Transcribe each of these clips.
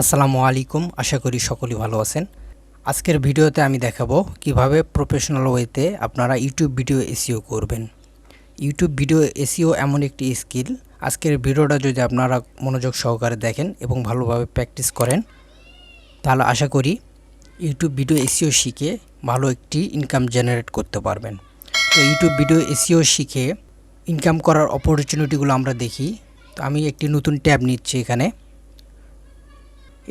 আসসালামু আলাইকুম, আশা করি সকলেই ভালো আছেন। আজকের ভিডিওতে আমি দেখাবো কীভাবে প্রফেশনাল ওয়েতে আপনারা ইউটিউব ভিডিও এসিও করবেন। ইউটিউব ভিডিও এসিও এমন একটি স্কিল আজকের ভিডিওটা যদি আপনারা মনোযোগ সহকারে দেখেন এবং ভালোভাবে প্র্যাকটিস করেন, তাহলে আশা করি ইউটিউব ভিডিও এসিও শিখে ভালো একটি ইনকাম জেনারেট করতে পারবেন। তো ইউটিউব ভিডিও এসিও শিখে ইনকাম করার অপরচুনিটিগুলো আমরা দেখি। তো আমি একটি নতুন ট্যাব নিচ্ছি এখানে।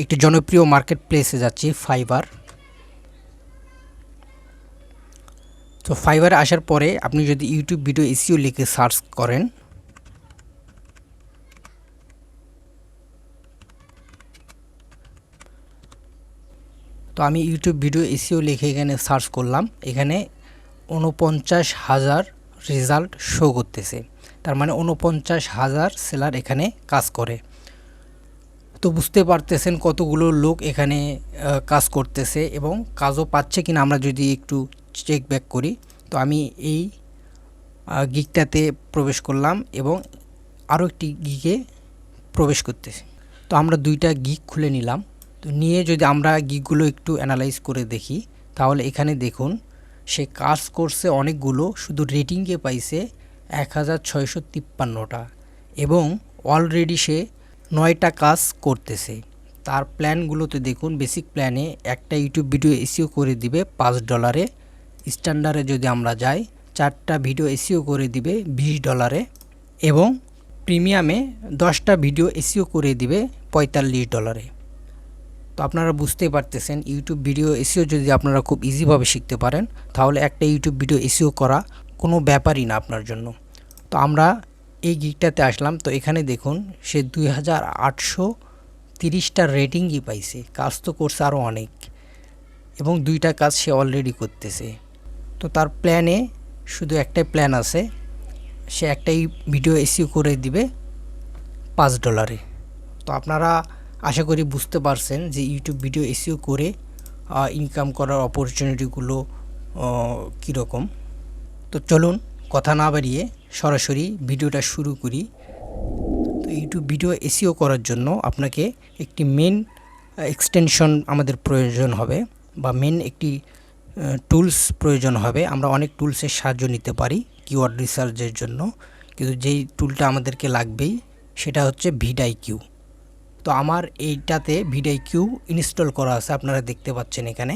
একটি জনপ্রিয় মার্কেট প্লেসে যাচ্ছি, ফাইবার। তো ফাইবারে আসার পরে আপনি যদি ইউটিউব ভিডিও এসিও লিখে সার্চ করেন, তো আমি ইউটিউব ভিডিও এসিও লিখে এখানে সার্চ করলাম। এখানে উনপঞ্চাশ হাজার রেজাল্ট শো করতেছে। তার মানে উনপঞ্চাশ হাজার সেলার এখানে কাজ করে। তো বুঝতে পারতেছেন কতগুলো লোক এখানে কাজ করতেছে এবং কাজও পাচ্ছে কিনা আমরা যদি একটু চেক ব্যাক করি। তো আমি এই গিকটাতে প্রবেশ করলাম এবং আরও একটি গিকে প্রবেশ করতেছি। তো আমরা দুইটা গিক খুলে নিলাম। তো নিয়ে যদি আমরা গিকগুলো একটু অ্যানালাইজ করে দেখি, তাহলে এখানে দেখুন, সে কাজ করছে অনেকগুলো, শুধু রেটিংয়ে পাইছে এক হাজার ছয়শো তিপ্পান্নটা এবং অলরেডি সে নয়টা কাজ করতেছে। তার প্ল্যানগুলোতে দেখুন, বেসিক প্ল্যানে একটা ইউটিউব ভিডিও এসিও করে দিবে পাঁচ ডলারে। স্ট্যান্ডার্ডে যদি আমরা যাই, চারটা ভিডিও এসিও করে দিবে বিশ ডলারে এবং প্রিমিয়ামে দশটা ভিডিও এসিও করে দিবে পঁয়তাল্লিশ ডলারে। তো আপনারা বুঝতেই পারতেছেন, ইউটিউব ভিডিও এসিও যদি আপনারা খুব ইজিভাবে শিখতে পারেন, তাহলে একটা ইউটিউব ভিডিও এসিও করা কোনো ব্যাপারই না আপনার জন্য। তো আমরা এই গিকটাতে আসলাম। তো এখানে দেখুন, সে দুই হাজার আটশো তিরিশটা রেটিংই পাইছে। কাজ তো করছে আরও অনেক। এবং দুইটা কাজ সে অলরেডি করতেছে। তো তার প্ল্যানে শুধু একটাই প্ল্যান আছে। সে একটাই ভিডিও এসিও করে দিবে পাঁচ ডলারে তো আপনারা আশা করি বুঝতে পারছেন যে ইউটিউব ভিডিও এসিও করে ইনকাম করার অপরচুনিটিগুলো কীরকম। তো চলুন, কথা না বাড়িয়ে সরাসরি ভিডিওটা শুরু করি। তো ইউটিউব ভিডিও এসিও করার জন্য আপনাকে একটি মেন এক্সটেনশন আমাদের প্রয়োজন হবে বা মেন একটি টুলস প্রয়োজন হবে। আমরা অনেক টুলসের সাহায্য নিতে পারি কিওয়ার্ড রিসার্চের জন্য। কিন্তু যেই টুলটা আমাদেরকে লাগবেই সেটা হচ্ছে ভিডাই কিউ। তো আমার এইটাতে ভিডাই কিউ ইনস্টল করা আছে, আপনারা দেখতে পাচ্ছেন এখানে।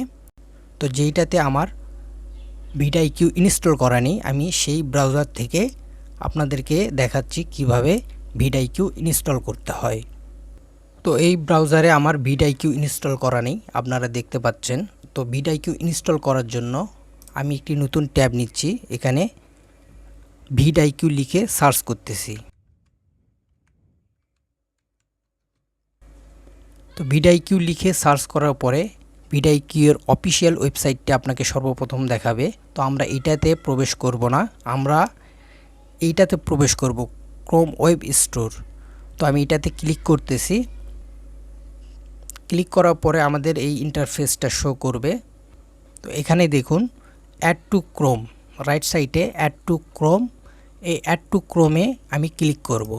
তো যেইটাতে আমার ভিডাই কিউ ইনস্টল করা নেই, আমি সেই ব্রাউজার থেকে আপনাদেরকে দেখাচ্ছি কীভাবে ভিডাই কিউ ইনস্টল করতে হয়। তো এই ব্রাউজারে আমার ভিডাই কিউ ইনস্টল করা নেই, আপনারা দেখতে পাচ্ছেন। তো ভিডাই কিউ ইনস্টল করার জন্য আমি একটি নতুন ট্যাব নিচ্ছি, এখানে ভিডাই কিউ লিখে সার্চ করতেছি। তো ভিডাই কিউ লিখে সার্চ করার পরে ভিডাই কিউয়ের অফিসিয়াল ওয়েবসাইটটি আপনাকে সর্বপ্রথম দেখাবে। তো আমরা এটাতে প্রবেশ করব না, আমরা এইটাতে প্রবেশ করব ক্রোম ওয়েব স্টোর তো আমি এটাতে ক্লিক করতেছি। ক্লিক করার পরে আমাদের এই ইন্টারফেসটা শো করবে। তো এখানে দেখুন অ্যাড টু ক্রোম রাইট সাইডে অ্যাড টু ক্রোম এই অ্যাড টু ক্রোমে আমি ক্লিক করব।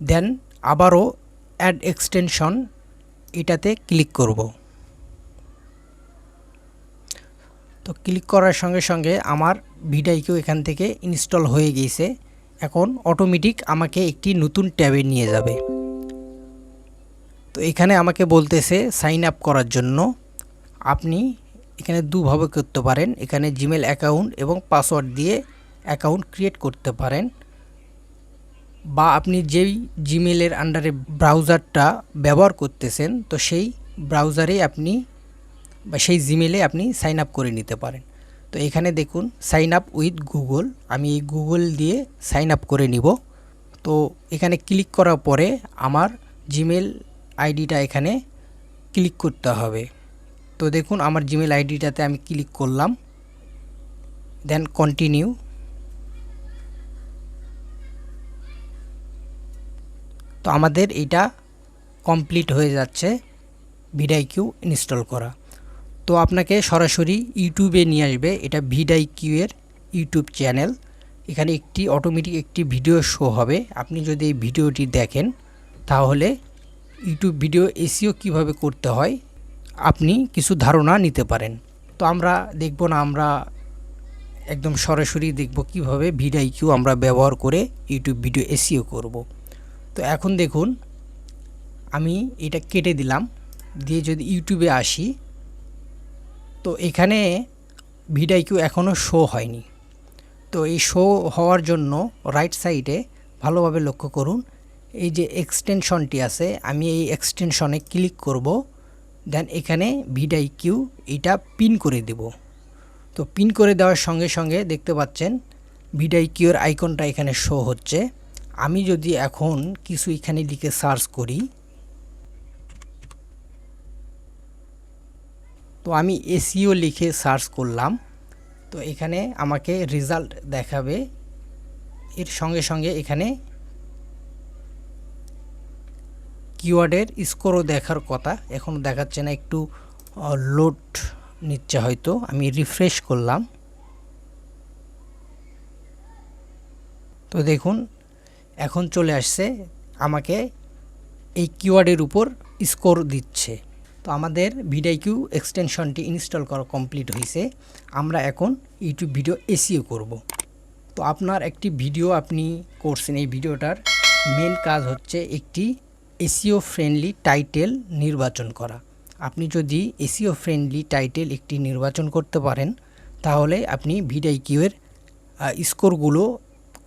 দেন আবারও অ্যাড এক্সটেনশন এটাতে ক্লিক করব। তো ক্লিক করার সঙ্গে সঙ্গে আমার ভিডাইকেও এখান থেকে ইনস্টল হয়ে গিয়েছে এখন অটোমেটিক আমাকে একটি নতুন ট্যাবে নিয়ে যাবে। তো এখানে আমাকে বলতেছে সাইন আপ করার জন্য আপনি এখানে দুভাবে করতে পারেন। এখানে জিমেল অ্যাকাউন্ট এবং পাসওয়ার্ড দিয়ে অ্যাকাউন্ট ক্রিয়েট করতে পারেন। বা আপনি যেই জিমেলের আন্ডারে ব্রাউজারটা ব্যবহার করতেছেন, তো সেই ব্রাউজারে আপনি বা সেই জিমেলে আপনি সাইন আপ করে নিতে পারেন। তো এখানে দেখুন সাইন আপ উইথ গুগল আমি এই গুগল দিয়ে সাইন আপ করে নিব। তো এখানে ক্লিক করার পরে আমার জিমেল আইডিটা এখানে ক্লিক করতে হবে। তো দেখুন, আমার জিমেল আইডিটাতে আমি ক্লিক করলাম। দেন কন্টিনিউ তো আমাদের এটা কমপ্লিট হয়ে যাচ্ছে ভিডাই কিউ ইনস্টল করা। তো আপনাকে সরাসরি ইউটিউবে নিয়ে আসবে এটা ভিডাই কিউ এর ইউটিউব চ্যানেল। এখানে একটি অটোমেটিক একটি ভিডিও শো হবে। আপনি যদি এই ভিডিওটি দেখেন, তাহলে ইউটিউব ভিডিও এসিও কীভাবে করতে হয়, আপনি কিছু ধারণা নিতে পারেন। তো আমরা দেখব না, আমরা একদম সরাসরি দেখব কীভাবে ভিডিআইকিউ আমরা ব্যবহার করে ইউটিউব ভিডিও এসিও করব। তো এখন দেখুন, আমি এটা কেটে দিলাম। দিয়ে যদি ইউটিউবে আসি তো এখানে ভিডিআইকিউ এখনও শো হয়নি। তো এই শো হওয়ার জন্য রাইট সাইডে ভালোভাবে লক্ষ্য করুন। এই যে এক্সটেনশনটি আছে, আমি এই এক্সটেনশনে ক্লিক করব দেন এখানে ভিডাই কিউ এটা পিন করে দেব। তো পিন করে দেওয়ার সঙ্গে সঙ্গে দেখতে পাচ্ছেন ভিডাই কিউর আইকনটা এখানে শো হচ্ছে। আমি যদি এখন কিছু এখানে লিখে সার্চ করি তো আমি এসিও লিখে সার্চ করলাম। তো এখানে আমাকে রেজাল্ট দেখাবে। এর সঙ্গে সঙ্গে এখানে কিওয়ার্ডের স্কোরও দেখার কথা। এখন দেখাচ্ছে না, একটু লোড নিচ্ছে হয়তো। আমি রিফ্রেশ করলাম। তো দেখুন, এখন চলে আসছে। আমাকে এই কিওয়ার্ডের উপর স্কোর দিচ্ছে। তো আমাদের ভিডিআইকিউ এক্সটেনশনটি ইনস্টল করা কমপ্লিট হয়েছে আমরা এখন ইউটিউব ভিডিও এসিও করব। তো আপনার একটি ভিডিও আপনি করছেন, এই ভিডিওটার মেন কাজ হচ্ছে একটি এসিও ফ্রেন্ডলি টাইটেল নির্বাচন করা। আপনি যদি এসিও ফ্রেন্ডলি টাইটেল একটি নির্বাচন করতে পারেন, তাহলে আপনি ভিডিআইকিউয়ের স্কোরগুলো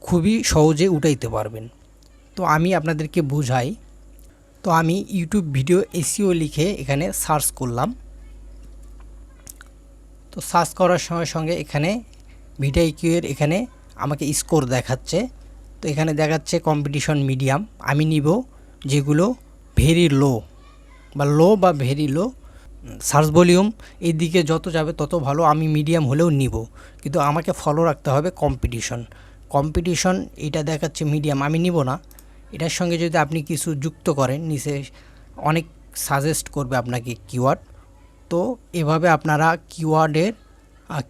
খুবই সহজে উঠাইতে পারবেন। তো আমি আপনাদেরকে বুঝাই তো আমি ইউটিউব ভিডিও এসিও লিখে এখানে সার্চ করলাম। তো সার্চ করার সঙ্গে সঙ্গে এখানে ভিডিআইকিউয়ের এখানে আমাকে স্কোর দেখাচ্ছে। তো এখানে দেখাচ্ছে কম্পিটিশন মিডিয়াম আমি নিব যেগুলো ভেরি লো বা লো বা ভেরি লো সার্চ ভলিউম এই দিকে যত যাবে তত ভালো আমি মিডিয়াম হলেও নিব। কিন্তু আমাকে ফলো রাখতে হবে কম্পিটিশন কম্পিটিশন এটা দেখাচ্ছে মিডিয়াম আমি নিব না। এটার সঙ্গে যদি আপনি কিছু যুক্ত করেন, নিচে অনেক সাজেস্ট করবে আপনাকে কিওয়ার্ড তো এভাবে আপনারা কিওয়ার্ডের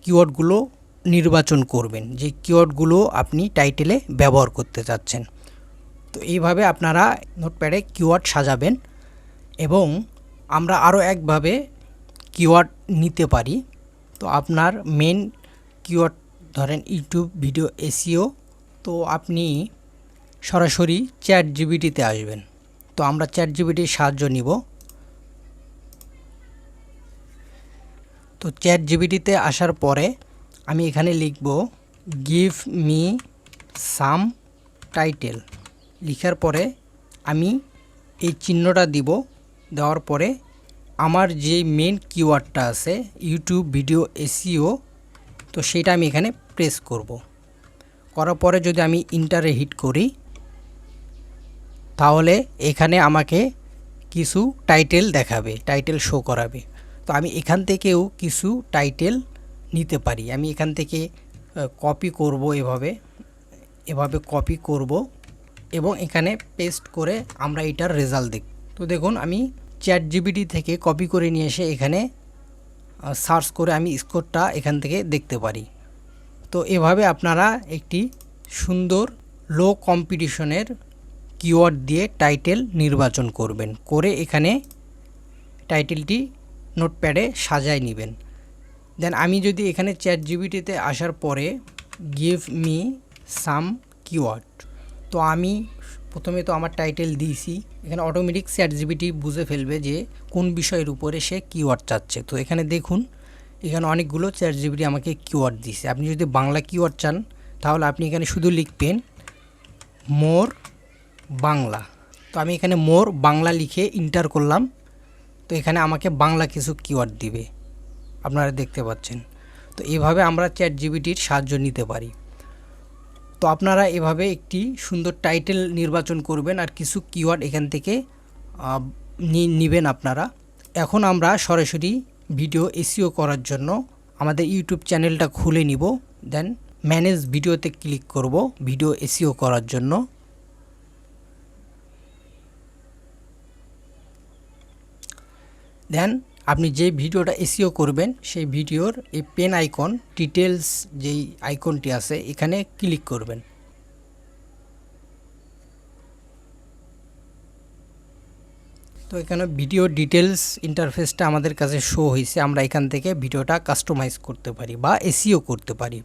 কিওয়ার্ডগুলো নির্বাচন করবেন, যে কিওয়ার্ডগুলো আপনি টাইটেলে ব্যবহার করতে চাচ্ছেন। তো এইভাবে আপনারা নোটপ্যাডে কিওয়ার্ড সাজাবেন এবং আমরা আরও একভাবে কিওয়ার্ড নিতে পারি। তো আপনার মেন কিওয়ার্ড ধরেন ইউটিউব ভিডিও এসিও তো আপনি সরাসরি চ্যাট জিবিটিতে আসবেন। তো আমরা চ্যাট জিবিটির সাহায্য নিব। তো চ্যাট জিবিটিতে আসার পরে আমি এখানে লিখব গিভ মি সাম টাইটেল লিখার পরে আমি এই চিহ্নটা দিব। দেওয়ার পরে আমার যে মেন কিওয়ার্ডটা আছে ইউটিউব ভিডিও এসিও তো সেটা আমি এখানে প্রেস করব। করার পরে যদি আমি ইন্টারে হিট করি তাহলে এখানে আমাকে কিছু টাইটেল দেখাবে, টাইটেল শো করাবে। তো আমি এখান থেকেও কিছু টাইটেল নিতে পারি। আমি এখান থেকে কপি করব এভাবে এভাবে কপি করব এবং এখানে পেস্ট করে আমরা এটার রেজাল্ট দেখ, তো দেখুন আমি চ্যাট জিবিটি থেকে কপি করে নিয়ে এসে এখানে সার্চ করে আমি স্কোরটা এখান থেকে দেখতে পারি। তো এভাবে আপনারা একটি সুন্দর লো কম্পিটিশনের কিওয়ার্ড দিয়ে টাইটেল নির্বাচন করবেন। করে এখানে টাইটেলটি নোটপ্যাডে সাজায় নেবেন। দেন আমি যদি এখানে চ্যাট জিবিটিতে আসার পরে গিভ মি সাম কিওয়ার্ড তো আমি প্রথমে তো আমার টাইটেল দিয়েছি। এখানে অটোমেটিক চ্যাট জিবিটি বুঝে ফেলবে যে কোন বিষয়ের উপরে সে কিওয়ার্ড চাচ্ছে। তো এখানে দেখুন, এখানে অনেকগুলো চ্যাট জিবিটি আমাকে কিওয়ার্ড দিছে আপনি যদি বাংলা কিওয়ার্ড চান, তাহলে আপনি এখানে শুধু লিখবেন মোর বাংলা। তো আমি এখানে মোর বাংলা লিখে ইন্টার করলাম। তো এখানে আমাকে বাংলা কিছু কিওয়ার্ড দিবে। আপনারা দেখতে পাচ্ছেন। তো এভাবে আমরা চ্যাট জিবিটির সাহায্য নিতে পারি। তো আপনারা এভাবে একটি সুন্দর টাইটেল নির্বাচন করবেন আর কিছু কিওয়ার্ড এখান থেকে নেবেন আপনারা। এখন আমরা সরাসরি ভিডিও এসিও করার জন্য আমাদের ইউটিউব চ্যানেলটা খুলে নিব। দেন ম্যানেজ ভিডিওতে ক্লিক করব ভিডিও এসিও করার জন্য। দেন আপনি যে ভিডিওটা এসিও করবেন, সেই ভিডিওর এই পেন আইকন ডিটেলস যেই আইকনটি আছে, এখানে ক্লিক করবেন। তো এখানে ভিডিও ডিটেলস ইন্টারফেসটা আমাদের কাছে শো হয়েছে, আমরা এখান থেকে ভিডিওটা কাস্টমাইজ করতে পারি বা এসিও করতে পারি।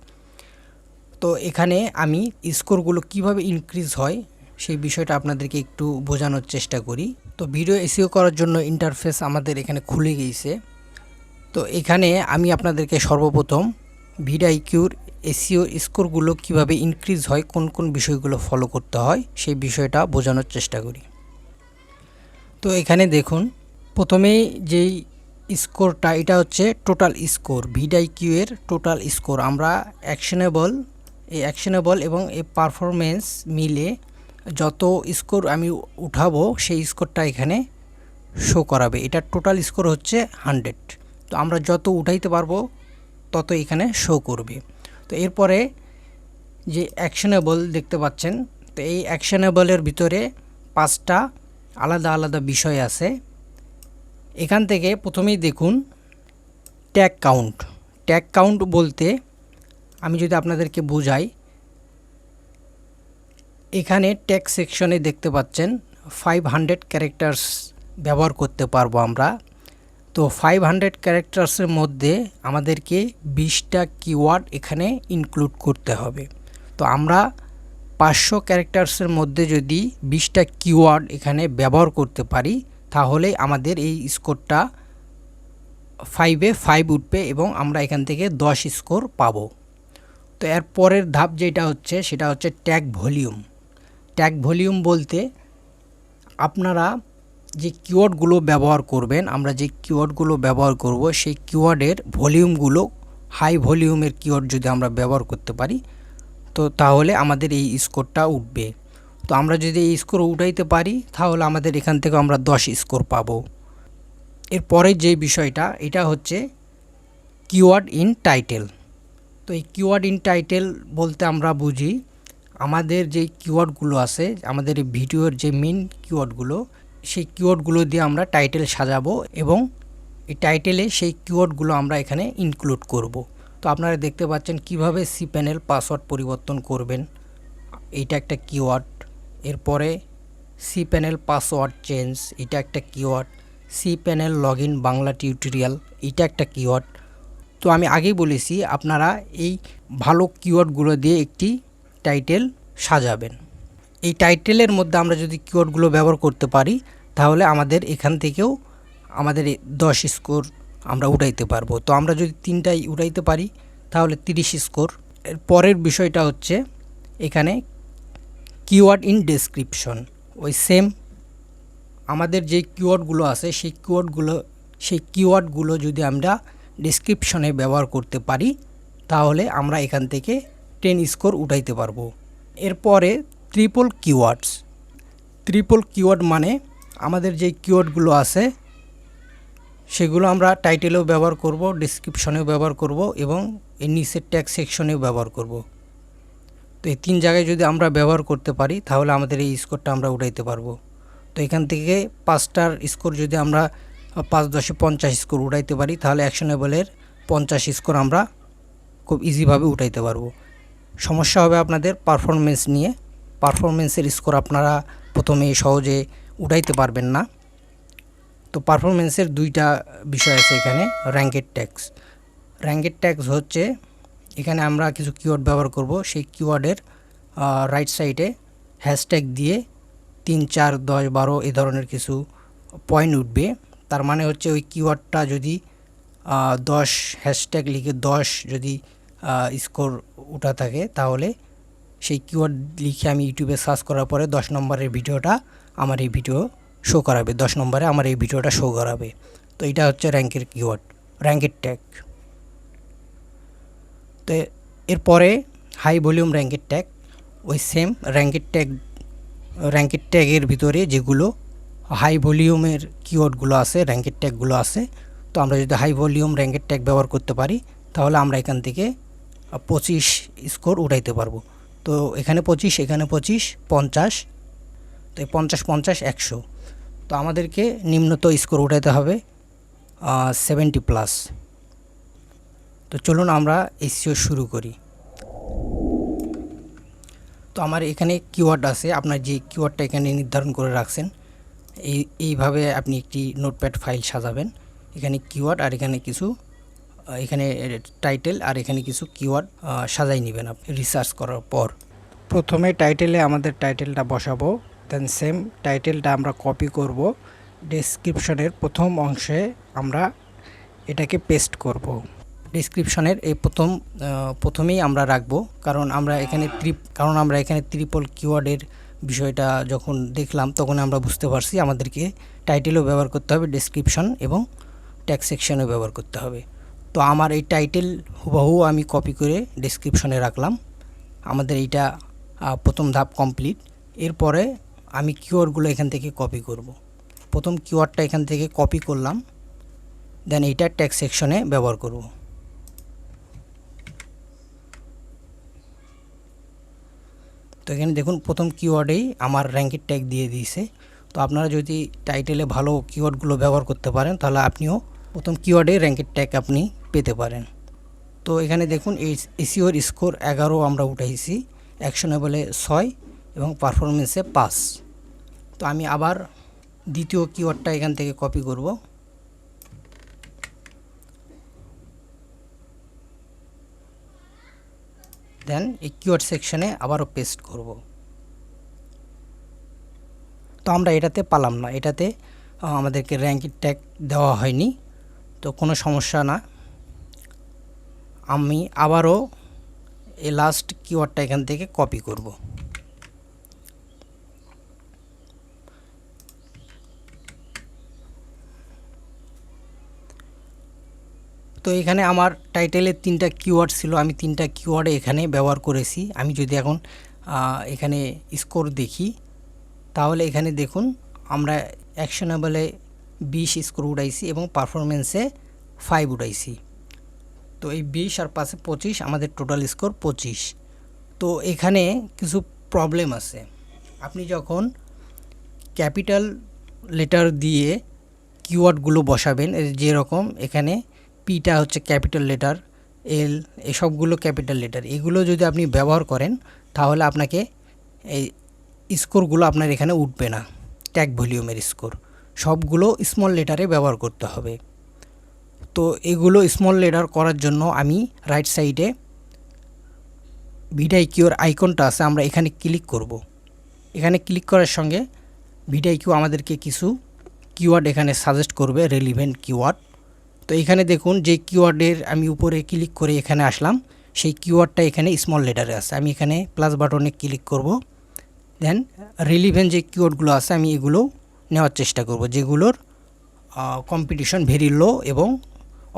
তো এখানে আমি স্কোরগুলো কীভাবে ইনক্রিজ হয় সেই বিষয়টা আপনাদেরকে একটু বোঝানোর চেষ্টা করি। তো ভিডিও এসিও করার জন্য ইন্টারফেস আমাদের এখানে খুলে গিয়েছে। তো এখানে আমি আপনাদেরকে সর্বপ্রথম ভিডাইকিউর এসিও স্কোরগুলো কীভাবে ইনক্রিজ হয়, কোন কোন বিষয়গুলো ফলো করতে হয়, সেই বিষয়টা বোঝানোর চেষ্টা করি। তো এখানে দেখুন, প্রথমেই যেই স্কোরটা, এটা হচ্ছে টোটাল স্কোর ভিডাইকিউ এর টোটাল স্কোর আমরা অ্যাকশনেবল এই অ্যাকশনেবল এবং এই পারফরমেন্স মিলে যত স্কোর আমি উঠাবো, সেই স্কোরটা এখানে শো করাবে। এটার টোটাল স্কোর হচ্ছে হান্ড্রেড তো আমরা যত উঠাইতে পারব, তত এখানে শো করবে। তো এরপরে যে অ্যাকশনেবল দেখতে পাচ্ছেন, তো এই অ্যাকশনেবলের ভিতরে পাঁচটা আলাদা আলাদা বিষয় আছে। এখান থেকে প্রথমেই দেখুন ট্যাগ কাউন্ট ট্যাগ কাউন্ট বলতে আমি যদি আপনাদেরকে বোঝাই এখানে ট্যাগ সেকশনে দেখতে পাচ্ছেন ফাইভ হান্ড্রেড ক্যারেক্টার্স ব্যবহার করতে পারব আমরা। তো ফাইভ হান্ড্রেড ক্যারেক্টার্সের মধ্যে আমাদেরকে বিশটা কিওয়ার্ড এখানে ইনক্লুড করতে হবে। তো আমরা পাঁচশো ক্যারেক্টার্সের মধ্যে যদি বিশটা কিওয়ার্ড এখানে ব্যবহার করতে পারি, তাহলে আমাদের এই স্কোরটা ফাইভে ফাইভ উঠবে এবং আমরা এখান থেকে দশ স্কোর পাবো। তো এর পরের ধাপ যেটা হচ্ছে, সেটা হচ্ছে ট্যাগ ভলিউম ট্যাগ ভলিউম বলতে আপনারা যে কিওয়ার্ডগুলো ব্যবহার করবেন, আমরা যে কিওয়ার্ডগুলো ব্যবহার করব, সেই কিওয়ার্ডের ভলিউমগুলো হাই ভলিউমের কিওয়ার্ড যদি আমরা ব্যবহার করতে পারি, তো তাহলে আমাদের এই স্কোরটা উঠবে। তো আমরা যদি এই স্কোর উঠাইতে পারি, তাহলে আমাদের এখান থেকে আমরা দশ স্কোর পাবো। এরপরের যে বিষয়টা, এটা হচ্ছে কিওয়ার্ড ইন টাইটেল তো এই কিওয়ার্ড ইন টাইটেল বলতে আমরা বুঝি আমাদের যে কিওয়ার্ডগুলো আছে, আমাদের ভিডিওর যে মেন কিওয়ার্ডগুলো, সেই কিওয়ার্ডগুলো দিয়ে আমরা টাইটেল সাজাবো এবং এই টাইটেলে সেই কিওয়ার্ডগুলো আমরা এখানে ইনক্লুড করব। তো আপনারা দেখতে পাচ্ছেন কীভাবে সি প্যানেল পাসওয়ার্ড পরিবর্তন করবেন। এইটা একটা কিওয়ার্ড, এরপরে সি প্যানেল পাসওয়ার্ড চেঞ্জ এটা একটা keyword C panel log in Bangla tutorial এটা একটা কিওয়ার্ড। তো আমি আগেই বলেছি, আপনারা এই ভালো কিওয়ার্ডগুলো দিয়ে একটি টাইটেল সাজাবেন। এই টাইটেলের মধ্যে আমরা যদি কিওয়ার্ডগুলো ব্যবহার করতে পারি, তাহলে আমাদের এখান থেকেও আমাদের দশ স্কোর আমরা উঠাইতে পারব। তো আমরা যদি তিনটাই উঠাইতে পারি, তাহলে তিরিশ স্কোর। এর পরের বিষয়টা হচ্ছে এখানে কিওয়ার্ড ইন ডেসক্রিপশন। ওই সেম আমাদের যে কিওয়ার্ডগুলো আছে, সেই কিওয়ার্ডগুলো সেই কিওয়ার্ডগুলো যদি আমরা ডিসক্রিপশনে ব্যবহার করতে পারি, তাহলে আমরা এখান থেকে টেন স্কোর উঠাইতে পারব। এরপরে ট্রিপল কিওয়ার্ডস ট্রিপল কিওয়ার্ড মানে আমাদের যে কিওয়ার্ডগুলো আছে, সেগুলো আমরা টাইটেলেও ব্যবহার করব ডিসক্রিপশনেও ব্যবহার করব এবং এর নিচের ট্যাগ সেকশনেও ব্যবহার করব। তো এই তিন জায়গায় যদি আমরা ব্যবহার করতে পারি, তাহলে আমাদের এই স্কোরটা আমরা উঠাইতে পারব। তো এখান থেকে পাঁচটার স্কোর যদি আমরা পাঁচ দশে পঞ্চাশ স্কোর উঠাইতে পারি, তাহলে অ্যাকশনেবলের পঞ্চাশ স্কোর আমরা খুব ইজিভাবে উঠাইতে পারব। সমস্যা হবে আপনাদের পারফরমেন্স নিয়ে। পারফরমেন্সের স্কোর আপনারা প্রথমে সহজে উঠাইতে পারবেন না। তো পারফরমেন্সের দুইটা বিষয় আছে এখানে র্যাঙ্কের ট্যাক্স র্যাঙ্কের ট্যাক্স হচ্ছে, এখানে আমরা কিছু কিওয়ার্ড ব্যবহার করব। সেই কিওয়ার্ডের রাইট সাইডে হ্যাশট্যাগ দিয়ে তিন, চার, দশ, বারো এ ধরনের কিছু পয়েন্ট উঠবে। তার মানে হচ্ছে ওই কিওয়ার্ডটা যদি দশ হ্যাশট্যাগ লিখে দশ যদি স্কোর উঠা থাকে, তাহলে সেই কিওয়ার্ড লিখে আমি ইউটিউবে সার্চ করার পরে দশ নম্বরের ভিডিওটা আমার এই ভিডিও শো করাবে, দশ নম্বরে আমার এই ভিডিওটা শো করাবে। তো এটা হচ্ছে র্যাঙ্কের কিওয়ার্ড র্যাঙ্কের ট্যাগ তো এরপরে হাই ভলিউম র্যাঙ্কের ট্যাগ ওই সেম র্যাঙ্কের ট্যাগ র্যাঙ্কের ট্যাগের ভিতরে যেগুলো হাই ভলিউমের কিওয়ার্ডগুলো আছে র্যাঙ্কের ট্যাগগুলো আছে, তো আমরা যদি হাই ভলিউম র্যাঙ্কের ট্যাগ ব্যবহার করতে পারি, তাহলে আমরা এখান থেকে পঁচিশ স্কোর উঠাইতে পারব। তো এখানে পঁচিশ এখানে পঁচিশ, পঞ্চাশ তো এই পঞ্চাশ পঞ্চাশ, একশো। তো আমাদেরকে নিম্নত স্কোর উঠাইতে হবে সেভেন্টি প্লাস। তো চলুন আমরা এসিও শুরু করি। তো আমার এখানে কিওয়ার্ড আছে, আপনার যে কিওয়ার্ডটা এখানে নির্ধারণ করে রাখছেন, এই, এইভাবে আপনি একটি নোটপ্যাড ফাইল সাজাবেন। এখানে কিওয়ার্ড আর এখানে কিছু এখানে টাইটেল আর এখানে কিছু কিওয়ার্ড সাজাই নেবেন আপনি রিসার্চ করার পর। প্রথমে টাইটেলে আমাদের টাইটেলটা বসাবো দেন সেম টাইটেলটা আমরা কপি করব ডেসক্রিপশনের প্রথম অংশে আমরা এটাকে পেস্ট করব। ডিসক্রিপশনের এই প্রথম প্রথমেই আমরা রাখব, কারণ আমরা এখানে ত্রিপ কারণ আমরা এখানে ত্রিপল কিওয়ার্ডের বিষয়টা যখন দেখলাম, তখন আমরা বুঝতে পারছি আমাদেরকে টাইটেলও ব্যবহার করতে হবে ডেসক্রিপশন এবং ট্যাগ সেকশনও ব্যবহার করতে হবে। তো আমার এই টাইটেল হুবহু আমি কপি করে ডেসক্রিপশনে রাখলাম। আমাদের এইটা প্রথম ধাপ কমপ্লিট এরপরে আমি কিওয়ার্ডগুলো এখান থেকে কপি করব। প্রথম কিওয়ার্ডটা এখান থেকে কপি করলাম। দেন এইটা ট্যাক্স সেকশনে ব্যবহার করব। তো এখানে দেখুন, প্রথম কিওয়ার্ডেই আমার র্যাঙ্কের ট্যাগ দিয়ে দিয়েছে। তো আপনারা যদি টাইটেলে ভালো কিওয়ার্ডগুলো ব্যবহার করতে পারেন, তাহলে আপনিও প্রথম কিওয়ার্ডে র্যাঙ্কের ট্যাগ আপনি পেতে পারেন। তো এখানে দেখুন, এই এসিওর স্কোর এগারো আমরা উঠাইছি অ্যাকশনেবলে ছয় এবং পারফরমেন্সে পাঁচ। তো আমি আবার দ্বিতীয় কিওয়ার্ডটা এখান থেকে কপি করব। দেন এই কিওয়ার্ড সেকশনে আবারও পেস্ট করব। তো আমরা এটাতে পালাম না, এটাতে আমাদেরকে র্যাঙ্কের ট্যাগ দেওয়া হয়নি, তো কোনো সমস্যা না। আমি আবারও এই লাস্ট কিওয়ার্ডটা এখান থেকে কপি করব। তো এখানে আমার টাইটেলের তিনটা কিওয়ার্ড ছিল, আমি তিনটা কিওয়ার্ডে এখানে ব্যবহার করেছি। আমি যদি এখন এখানে স্কোর দেখি, তাহলে এখানে দেখুন, আমরা অ্যাকশনেবলে বিশ স্কোর উঠাইছি এবং পারফরমেন্সে ফাইভ উঠাইছি। তো এই বিশ আর পাশে পঁচিশ, আমাদের টোটাল স্কোর পঁচিশ। তো এখানে কিছু প্রবলেম আছে। আপনি যখন ক্যাপিটাল লেটার দিয়ে কিওয়ার্ডগুলো বসাবেন যেরকম এখানে পিটা হচ্ছে ক্যাপিটাল লেটার এল এসবগুলো ক্যাপিটাল লেটার এগুলো যদি আপনি ব্যবহার করেন, তাহলে আপনাকে এই স্কোরগুলো আপনার এখানে উঠবে না। ট্যাগ ভলিউমের স্কোর সবগুলো স্মল লেটারে ব্যবহার করতে হবে। তো এগুলো স্মল লেটার করার জন্য আমি রাইট সাইডে ভিডাই কিওর আইকনটা আছে, আমরা এখানে ক্লিক করব। এখানে ক্লিক করার সঙ্গে ভিডাই কিউ আমাদেরকে কিছু কিওয়ার্ড এখানে সাজেস্ট করবে রেলিভেন্ট কিওয়ার্ড তো এখানে দেখুন, যে কিওয়ার্ডের আমি উপরে ক্লিক করে এখানে আসলাম, সেই কিওয়ার্ডটা এখানে স্মল লেটারে আছে। আমি এখানে প্লাস বাটনে ক্লিক করব। দেন রিলিভেন্ট যে কিওয়ার্ডগুলো আছে, আমি এগুলো নেওয়ার চেষ্টা করব, যেগুলোর কম্পিটিশন ভেরি লো এবং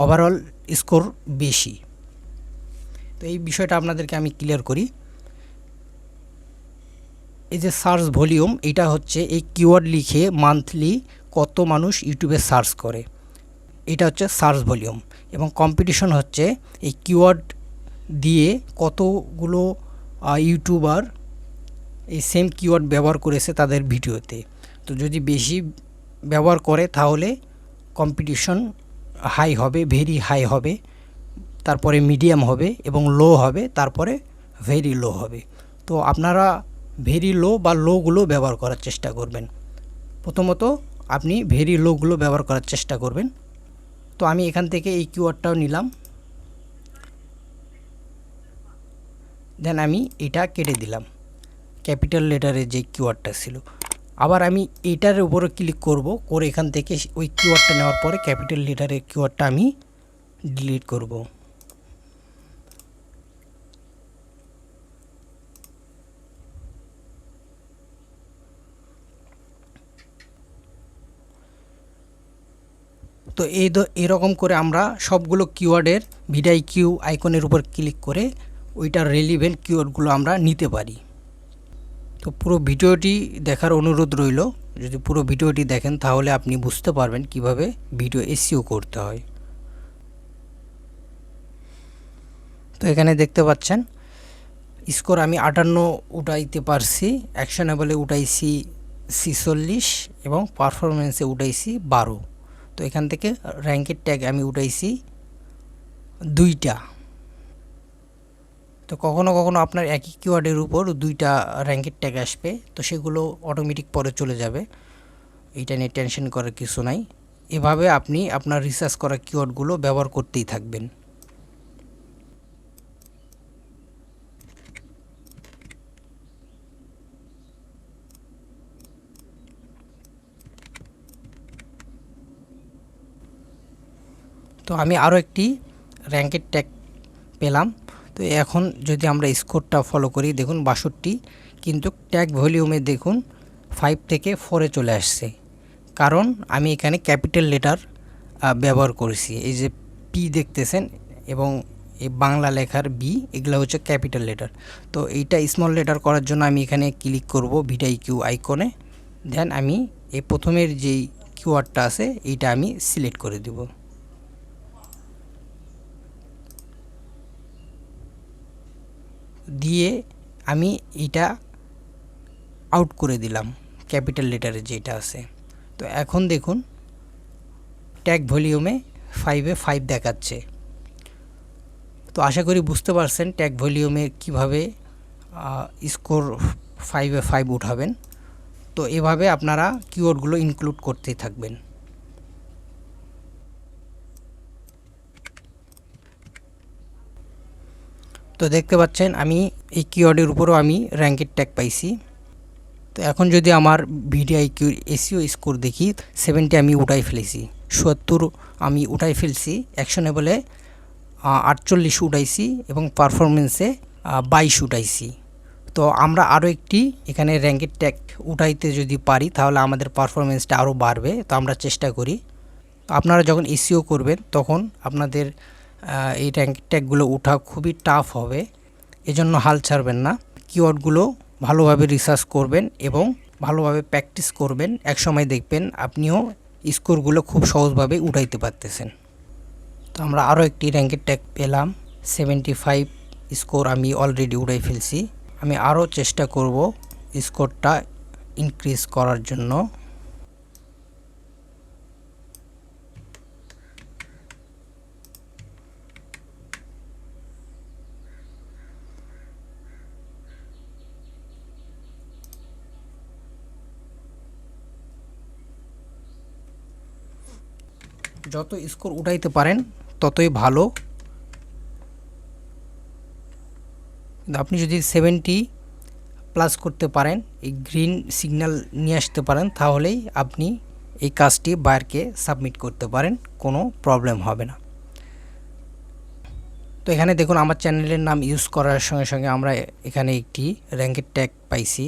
ওভারঅল স্কোর বেশি। তো এই বিষয়টা আপনাদেরকে আমি ক্লিয়ার করি। এই যে সার্চ ভলিউম এটা হচ্ছে এই কিওয়ার্ড লিখে মান্থলি কত মানুষ ইউটিউবে সার্চ করে। এটা হচ্ছে সার্চ ভলিউম এবং কম্পিটিশন হচ্ছে এই কিওয়ার্ড দিয়ে কতগুলো ইউটিউবার এই সেম কিওয়ার্ড ব্যবহার করেছে তাদের ভিডিওতে তো। যদি বেশি ব্যবহার করে তাহলে কম্পিটিশন হাই হবে ভেরি হাই হবে, তারপরে মিডিয়াম হবে এবং লো হবে, তারপরে ভেরি লো হবে। তো আপনারা ভেরি লো বা লোগুলো ব্যবহার করার চেষ্টা করবেন। প্রথমত আপনি ভেরি লোগুলো ব্যবহার করার চেষ্টা করবেন। তো আমি এখান থেকে এই কিওয়ার্ডটাও নিলাম। দেন আমি এটা কেটে দিলাম। ক্যাপিটাল লেটারের যে কিওয়ার্ডটা ছিল। আবার আমি এটার উপরে ক্লিক করব, করে এখান থেকে ওই কিওয়ার্ডটা নেওয়ার পরে ক্যাপিটাল লেটারের কিওয়ার্ডটা আমি ডিলিট করব। তো এই এরকম করে আমরা সবগুলো কিওয়ার্ডের ভিডাই কিউ আইকনের উপর ক্লিক করে ওইটার রেলিভেন্ট কিওয়ার্ডগুলো আমরা নিতে পারি। তো পুরো ভিডিওটি দেখার অনুরোধ রইল। যদি পুরো ভিডিওটি দেখেন, তাহলে আপনি বুঝতে পারবেন কীভাবে ভিডিও এসিও করতে হয়। তো এখানে দেখতে পাচ্ছেন, স্কোর আমি আটান্ন উঠাইতে পারছি, অ্যাকশনেবলে উঠাইছি ছিচল্লিশ এবং পারফরমেন্সে উঠাইছি বারো। তো এখান থেকে র্যাঙ্কের ট্যাগ আমি উঠাইছি দুইটা। তো কখনো কখনো আপনার একই কিওয়ার্ডের উপর দুইটা র্যাঙ্কের ট্যাগ আসবে, তো সেগুলো অটোমেটিক পরে চলে যাবে। এইটা নিয়ে টেনশন করার কিছু নাই। এভাবে আপনি আপনার রিসার্চ করা কিওয়ার্ডগুলো ব্যবহার করতেই থাকবেন। তো আমি আরও একটি র্যাঙ্কের ট্যাগ পেলাম। তো এখন যদি আমরা স্কোরটা ফলো করি, দেখুন বাষট্টি, কিন্তু ট্যাগ ভলিউমে দেখুন ফাইভ থেকে ফোরে চলে আসছে। কারণ আমি এখানে ক্যাপিটাল লেটার ব্যবহার করেছি। এই যে পি দেখতেছেন এবং এই বাংলা লেখার বি এগুলো হচ্ছে ক্যাপিটাল লেটার তো এইটা স্মল লেটার করার জন্য আমি এখানে ক্লিক করব ভিটাই কিউ আইকনে দেন আমি এই প্রথমের যেই কিউআরটা আছে, এইটা আমি সিলেক্ট করে দেবো। দিয়ে আমি এটা আউট করে দিলাম ক্যাপিটাল লেটারে যেটা আছে। তো এখন দেখুন ট্যাগ ভলিউমে ফাইভে ফাইভ দেখাচ্ছে। তো আশা করি বুঝতে পারছেন ট্যাগ ভলিউমে কীভাবে স্কোর ফাইভে ফাইভ উঠাবেন। তো এভাবে আপনারা কিওয়ার্ডগুলো ইনক্লুড করতেই থাকবেন। তো দেখতে পাচ্ছেন, আমি এই কিওয়ার্ডের উপরও আমি র্যাঙ্কের ট্যাগ পাইছি। তো এখন যদি আমার ভিডিআই কিউ এসিও স্কোর দেখি সেভেন্টি আমি উঠাই ফেলেছি, সত্তর আমি উঠাই ফেলছি অ্যাকশনেবলে আটচল্লিশ উঠাইছি এবং পারফরমেন্সে বাইশ উঠাইছি। তো আমরা আরও একটি এখানে র্যাঙ্কের ট্যাগ উঠাইতে যদি পারি, তাহলে আমাদের পারফরমেন্সটা আরও বাড়বে, তো আমরা চেষ্টা করি। আপনারা যখন এসিও করবেন, তখন আপনাদের এই র্যাঙ্ক ট্যাগগুলো ওঠা খুবই টাফ হবে। এজন্য হাল ছাড়বেন না। কিওয়ার্ডগুলো ভালোভাবে রিসার্চ করবেন এবং ভালোভাবে প্র্যাকটিস করবেন। একসময় দেখবেন আপনিও স্কোরগুলো খুব সহজভাবে উঠাইতে পারতেছেন। তো আমরা আরও একটি র্যাঙ্কের ট্যাগ পেলাম। সেভেন্টি ফাইভ স্কোর আমি অলরেডি উড়াই ফেলছি। আমি আরও চেষ্টা করব স্কোরটা ইনক্রিজ করার জন্য। যত স্কোর উঠাইতে পারেন, ততই ভালো। আপনি যদি সেভেন্টি প্লাস করতে পারেন, এই গ্রিন সিগন্যাল নিয়ে আসতে পারেন, তাহলেই আপনি এই কাজটি বায়ারকে সাবমিট করতে পারেন, কোনো প্রবলেম হবে না। তো এখানে দেখুন, আমার চ্যানেলের নাম ইউজ করার সঙ্গে সঙ্গে আমরা এখানে একটি র্যাঙ্কের ট্যাগ পাইছি।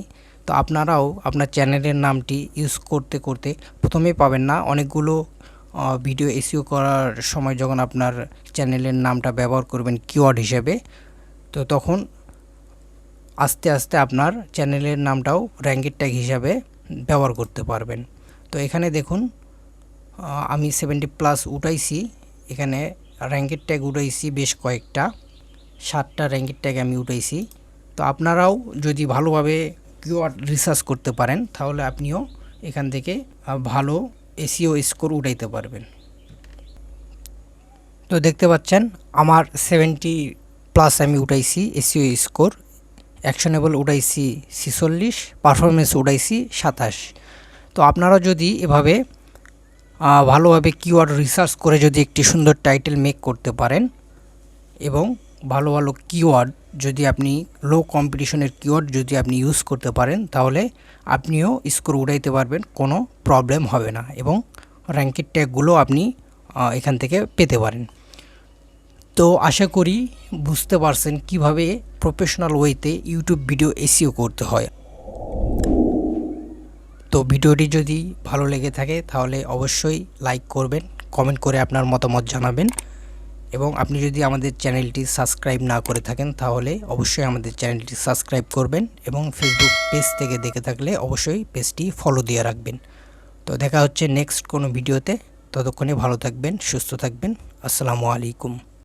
তো আপনারাও আপনার চ্যানেলের নামটি ইউজ করতে করতে প্রথমেই পাবেন না। অনেকগুলো ভিডিও এসিও করার সময় যখন আপনার চ্যানেলের নামটা ব্যবহার করবেন কিওয়ার্ড হিসেবে, তো তখন আস্তে আস্তে আপনার চ্যানেলের নামটাও র্যাঙ্কের ট্যাগ হিসাবে ব্যবহার করতে পারবেন। তো এখানে দেখুন আমি সেভেন্টি প্লাস উঠাইছি, এখানে র্যাঙ্কের ট্যাগ উঠাইছি বেশ কয়েকটা, সাতটা র্যাঙ্কের ট্যাগ আমি উঠাইছি। তো আপনারাও যদি ভালোভাবে কিওয়ার্ড রিসার্চ করতে পারেন, তাহলে আপনিও এখান থেকে ভালো এসিও স্কোর উঠাইতে পারবেন। তো দেখতে পাচ্ছেন, আমার সেভেন্টি প্লাস আমি উঠাইছি এসিও স্কোর অ্যাকশনেবল উঠাইছি ছিচল্লিশ পারফরমেন্স উঠাইছি সাতাশ। তো আপনারা যদি এভাবে ভালোভাবে কিওয়ার্ড রিসার্চ করে যদি একটি সুন্দর টাইটেল মেক করতে পারেন এবং ভালো ভালো কিওয়ার্ড যদি আপনি লো কম্পিটিশনের কিওয়ার্ড যদি আপনি ইউজ করতে পারেন, তাহলে আপনিও স্কোর উঠাইতে পারবেন, কোনো প্রবলেম হবে না এবং র্যাঙ্কের ট্যাগগুলো আপনি এখান থেকে পেতে পারেন। তো আশা করি বুঝতে পারছেন কীভাবে প্রফেশনাল ওয়েতে ইউটিউব ভিডিও এসিও করতে হয়। তো ভিডিওটি যদি ভালো লেগে থাকে, তাহলে অবশ্যই লাইক করবেন কমেন্ট করে আপনার মতামত জানাবেন। এবং আপনি যদি আমাদের চ্যানেলটি সাবস্ক্রাইব না করে থাকেন, তাহলে অবশ্যই আমাদের চ্যানেলটি সাবস্ক্রাইব করবেন এবং ফেসবুক পেজ থেকে দেখে থাকলে অবশ্যই পেজটি ফলো দিয়ে রাখবেন। তো দেখা হচ্ছে নেক্সট কোনো ভিডিওতে ততক্ষণে ভালো থাকবেন, সুস্থ থাকবেন। আসসালামু আলাইকুম।